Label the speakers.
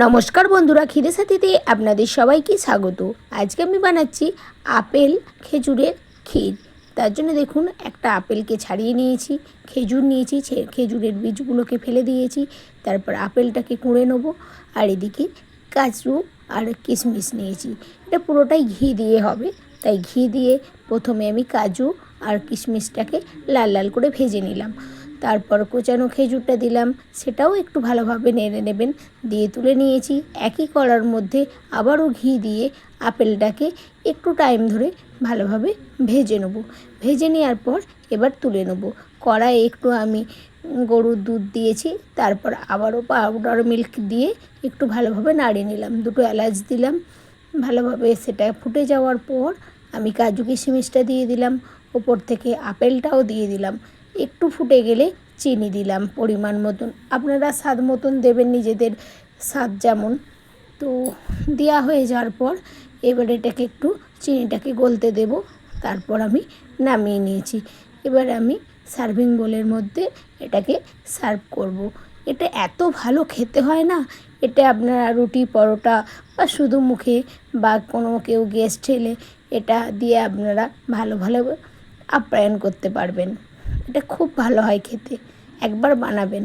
Speaker 1: নমস্কার বন্ধুরা খিদে সাথীতে আপনাদের সবাইকে স্বাগত। আজকে আমি বানাচ্ছি আপেল খেজুরের ক্ষীর। তার জন্য দেখুন, একটা আপেলকে ছাড়িয়ে নিয়েছি, খেজুর নিয়েছি খেজুরের বীজগুলোকে ফেলে দিয়েছি, তারপর আপেলটাকে কুড়ে নেব, আর এদিকে কাজু আর কিশমিশ নিয়েছি। এটা পুরোটাই ঘি দিয়ে হবে, তাই ঘি দিয়ে প্রথমে আমি কাজু আর কিশমিশটাকে লাল লাল করে ভেজে নিলাম। তারপর কোচানো খেজুরটা দিলাম, সেটাও একটু ভালোভাবে নেড়ে নেবেন। দিয়ে তুলে নিয়েছি। একই কড়ার মধ্যে আবারও ঘি দিয়ে আপেলটাকে একটু টাইম ধরে ভালোভাবে ভেজে নেব। ভেজে নেওয়ার পর এবার তুলে নেব। কড়ায় একটু আমি গরুর দুধ দিয়েছি, তারপর আবারও পাউডার মিল্ক দিয়ে একটু ভালোভাবে নাড়িয়ে নিলাম। দুটো এলাচ দিলাম, ভালোভাবে সেটা ফুটে যাওয়ার পর আমি কাজু কিশমিশটা দিয়ে দিলাম। ওপর থেকে আপেলটাও দিয়ে দিলাম। একটু ফুটে গেলে চিনি দিলাম পরিমাণ মতন। আপনারা স্বাদ মতন দেবেন নিজেদের স্বাদ যেমন। তো দেওয়া হয়ে যাওয়ার পর এবার এটাকে একটু চিনিটাকে গলতে দেব, তারপর আমি নামিয়ে নিয়েছি। এবার আমি সার্ভিং বোলের মধ্যে এটাকে সার্ভ করব। এটা এত ভালো খেতে হয় না, এটা আপনারা রুটি, পরোটা বা শুধু মুখে বা কোনো কেউ গেস্ট এলে এটা দিয়ে আপনারা ভালো ভালো আপ্যায়ন করতে পারবেন। এটা খুব ভালো হয় খেতে। একবার বানাবেন।